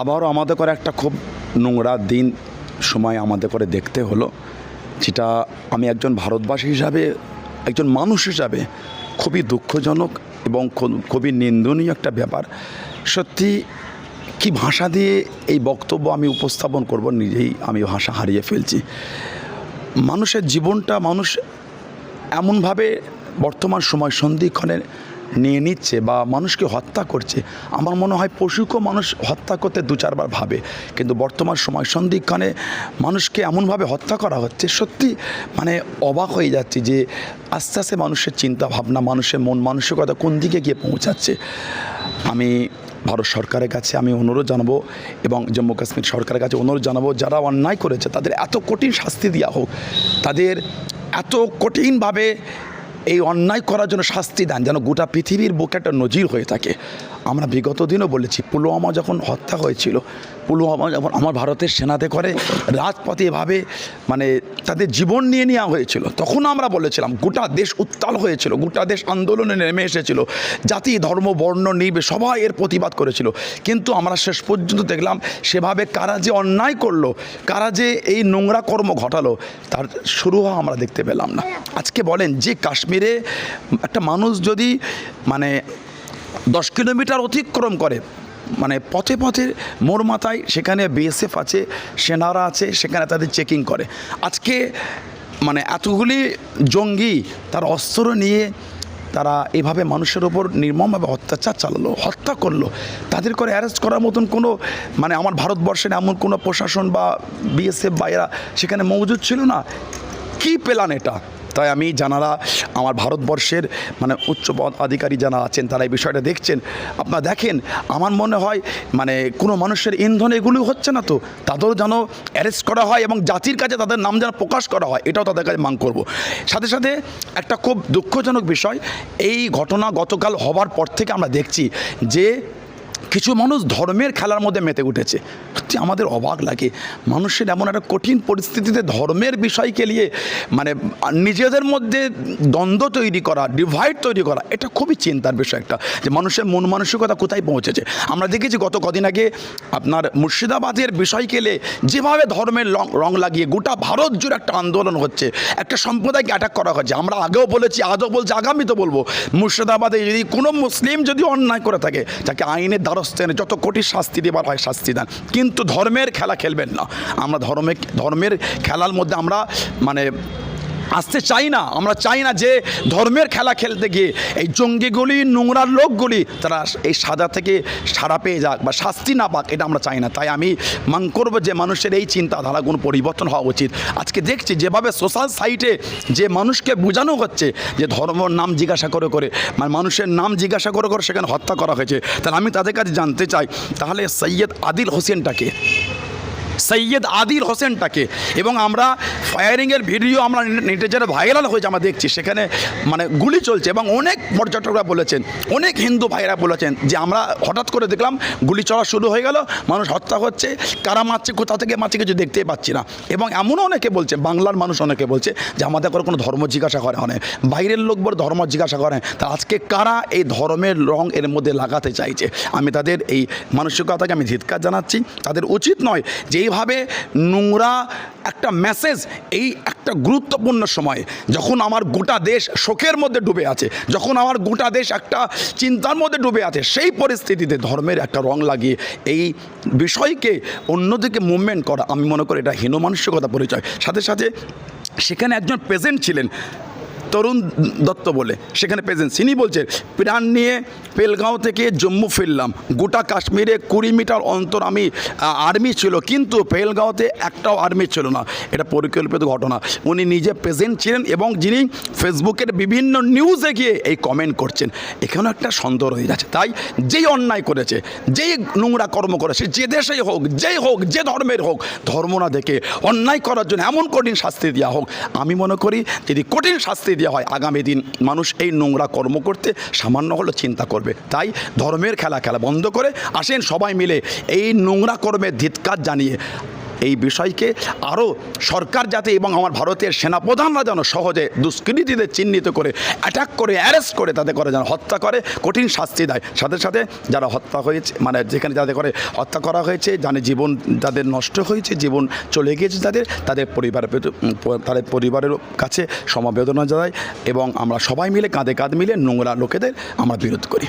আবারও আমাদের করে একটা খুব নোংরা দিন, সময় আমাদের করে দেখতে হলো, যেটা আমি একজন ভারতবাসী হিসাবে, একজন মানুষ হিসাবে খুবই দুঃখজনক এবং খুবই নিন্দনীয় একটা ব্যাপার। সত্যি, কি ভাষা দিয়ে এই বক্তব্য আমি উপস্থাপন করব নিজেই আমি ভাষা হারিয়ে ফেলছি। মানুষের জীবনটা মানুষ এমনভাবে বর্তমান সময় সন্ধিক্ষণে নিয়ে নিচ্ছে বা মানুষকে হত্যা করছে, আমার মনে হয় পশুকেও মানুষ হত্যা করতে দু চারবার ভাবে। কিন্তু বর্তমান সময় সন্ধিক্ষণে মানুষকে এমনভাবে হত্যা করা হচ্ছে, সত্যি মানে অবাক হয়ে যাচ্ছে যে আস্তে আস্তে মানুষের চিন্তা ভাবনা মানুষের মন মানসিকতা কোন দিকে গিয়ে পৌঁছাচ্ছে। আমি ভারত সরকারের কাছে আমি অনুরোধ জানাব এবং জম্মু কাশ্মীর সরকারের কাছে অনুরোধ জানাব, যারা অন্যায় করেছে তাদের এত কঠিন শাস্তি দেওয়া হোক, তাদের এত কঠিনভাবে এই অন্যায় করার জন্য শাস্তি দেন, যেন গোটা পৃথিবীর বুকে একটা নজির হয়ে থাকে। আমরা বিগত দিনও বলেছি, পুলওয়ামা যখন হত্যা হয়েছিল, পুলওয়ামা যখন আমার ভারতের সেনাতে করে রাজপথে এভাবে মানে তাদের জীবন নিয়ে নেওয়া হয়েছিল। তখন আমরা বলেছিলাম, গোটা দেশ উত্তাল হয়েছিল, গোটা দেশ আন্দোলনে নেমে এসেছিল, জাতি, ধর্ম, বর্ণ নিবে সবাই এর প্রতিবাদ করেছিল। কিন্তু আমরা শেষ পর্যন্ত দেখলাম, সেভাবে কারা যে অন্যায় করল, কারা যে এই নোংরা কর্ম ঘটালো, তার শুরু হওয়া আমরা দেখতে পেলাম না। আজকে বলেন, যে কাশ্মীরে একটা মানুষ যদি মানে দশ কিলোমিটার অতিক্রম করে মানে পথে পথে মোড় মাথায় সেখানে বিএসএফ আছে, সেনারা আছে, সেখানে তাদের চেকিং করে। আজকে মানে এতগুলি জঙ্গি তার অস্ত্র নিয়ে তারা এভাবে মানুষের ওপর নির্মমভাবে অত্যাচার চালালো, হত্যা করল। তাদের করে অ্যারেস্ট করার মতন কোনো মানে আমার ভারতবর্ষের এমন কোনো প্রশাসন বা বিএসএফ বা এরা সেখানে মজুদ ছিল না। কী পেলান এটা? তাই আমি জানারা আমার ভারতবর্ষের মানে উচ্চ পদ আধিকারী যারা আছেন, তারা এই বিষয়টা দেখছেন। আপনারা দেখেন, আমার মনে হয় মানে কোনো মানুষের ইন্ধন এগুলো হচ্ছে না তো? তাদেরও যেন অ্যারেস্ট করা হয় এবং জাতির কাছে তাদের নাম যেন প্রকাশ করা হয়, এটাও তাদের কাছে মাং করব। সাথে সাথে একটা খুব দুঃখজনক বিষয়, এই ঘটনা গতকাল হবার পর থেকে আমরা দেখছি যে কিছু মানুষ ধর্মের খেলার মধ্যে মেতে উঠেছে। সত্যি আমাদের অবাক লাগে। মানুষের এমন একটা কঠিন পরিস্থিতিতে ধর্মের বিষয়কে নিয়ে মানে নিজেদের মধ্যে দ্বন্দ্ব তৈরি করা ডিভাইড তৈরি করা, এটা খুবই চিন্তার বিষয় একটা। যে মানুষের মন মানসিকতা কোথায় পৌঁছেছে? আমরা দেখেছি গত কদিন আগে আপনার মুর্শিদাবাদের বিষয়কে নিয়ে, যেভাবে ধর্মের রং লাগিয়ে গোটা ভারত জুড়ে একটা আন্দোলন হচ্ছে, একটা সম্প্রদায়কে অ্যাটাক করা হচ্ছে। আমরা আগেও বলেছি, আজও বলছি আগামীতে বলব, মুর্শিদাবাদে যদি কোনো মুসলিম যদি অন্যায় করে থাকে, তাকে আইনের দ্বারস্থ এনে যত কোটি শাস্তি দেবার হয় শাস্তি দেন। কিন্তু ধর্মের খেলা খেলবেন না। আমরা ধর্মে, ধর্মের খেলার মধ্যে আমরা মানে আসতে চাই না। আমরা চাই না যে ধর্মের খেলা খেলতে গিয়ে এই জঙ্গিগুলি নোংরার লোকগুলি তারা এই সাজা থেকে সাড়া পেয়ে যাক বা শাস্তি না পাক, এটা আমরা চাই না। তাই আমি মাং করব যে মানুষের এই চিন্তাধারাগুলো পরিবর্তন হওয়া উচিত। আজকে দেখছি যেভাবে সোশ্যাল সাইটে যে মানুষকে বোঝানো হচ্ছে যে ধর্মর নাম জিজ্ঞাসা করে করে মানে মানুষের নাম জিজ্ঞাসা করে করে সেখানে হত্যা করা হয়েছে। তাহলে আমি তাদের কাছে জানতে চাই, তাহলে সৈয়দ আদিল হোসেনটাকে, সৈয়দ আদিল হোসেনটাকে এবং আমরা ফায়ারিংয়ের ভিডিও আমরা নেটে যারা ভাইরাল হয়েছে আমরা দেখছি, সেখানে মানে গুলি চলছে এবং অনেক পর্যটকরা বলেছেন, অনেক হিন্দু ভাইরা বলেছেন যে আমরা হঠাৎ করে দেখলাম গুলি চলা শুরু হয়ে গেল, মানুষ হত্যা হচ্ছে, কারা মারছে, কোথা থেকে মারছে কিছু দেখতেই পাচ্ছি না। এবং এমনও অনেকে বলছে, বাংলার মানুষ অনেকে বলছে যে আমাদের করে কোনো ধর্ম জিজ্ঞাসা করে অনেক বাইরের লোক বলে ধর্ম জিজ্ঞাসা করে তা আজকে কারা এই ধর্মের রং এর মধ্যে লাগাতে চাইছে? আমি তাদের এই মানসিকতাকে আমি ধিৎকার জানাচ্ছি, তাদের উচিত নয় যে এইভাবে নোংরা একটা মেসেজ এই একটা গুরুত্বপূর্ণ সময়, যখন আমার গোটা দেশ শোকের মধ্যে ডুবে আছে, যখন আমার গোটা দেশ একটা চিন্তার মধ্যে ডুবে আছে, সেই পরিস্থিতিতে ধর্মের একটা রং লাগিয়ে এই বিষয়কে অন্যদিকে মুভমেন্ট করা, আমি মনে করি এটা হীনমানসিকতা পরিচয়। সাথে সাথে সেখানে একজন প্রেজেন্ট ছিলেন তরুণ দত্ত বলে। সেখানে প্রেজেন্ট তিনি বলছেন প্রাণ নিয়ে পেলগাঁও থেকে জম্মু ফিরলাম। গোটা কাশ্মীরে কুড়ি মিটার অন্তর আমি আর্মি ছিল। কিন্তু পেলগাঁওতে একটাও আর্মি ছিল না। এটা পরিকল্পিত ঘটনা। উনি নিজে প্রেজেন্ট ছিলেন এবং যিনি ফেসবুকের বিভিন্ন নিউজে গিয়ে এই কমেন্ট করছেন। এখানেও একটা সন্দেহ রয়ে যাচ্ছে তাই যেই অন্যায় করেছে, যেই নোংরা কর্ম করেছে, যে দেশেই হোক, যেই হোক, যে ধর্মের হোক, ধর্ম না দেখে অন্যায় করার জন্য এমন কঠিন শাস্তি দেওয়া হোক, আমি মনে করি যদি কঠিন শাস্তি দেওয়া হয়। আগামী দিন মানুষ এই নোংরা কর্ম করতে সামান্য হলো চিন্তা করবে। তাই ধর্মের খেলা খেলা বন্ধ করে আসেন সবাই মিলে এই নোংরা কর্মের ধিৎকার জানিয়ে এই বিষয়কে আরও সরকার যাতে এবং আমার ভারতের সেনাপ্রধানরা যেন সহজে দুষ্কৃতীদের চিহ্নিত করে অ্যাটাক করে অ্যারেস্ট করে তাদের করে যেন হত্যা করে কঠিন শাস্তি দেয়। সাথে সাথে যারা হত্যা হয়েছে মানে যেখানে যাদের করে হত্যা করা হয়েছে জানে জীবন যাদের নষ্ট হয়েছে জীবন চলে গিয়েছে তাদের তাদের পরিবারের প্রতি- উম, প- তাদের পরিবারের কাছে সমবেদনা জানাই এবং আমরা সবাই মিলে কাঁধে কাঁধ মিলে নোংরা লোকেদের আমরা বিরোধ করি।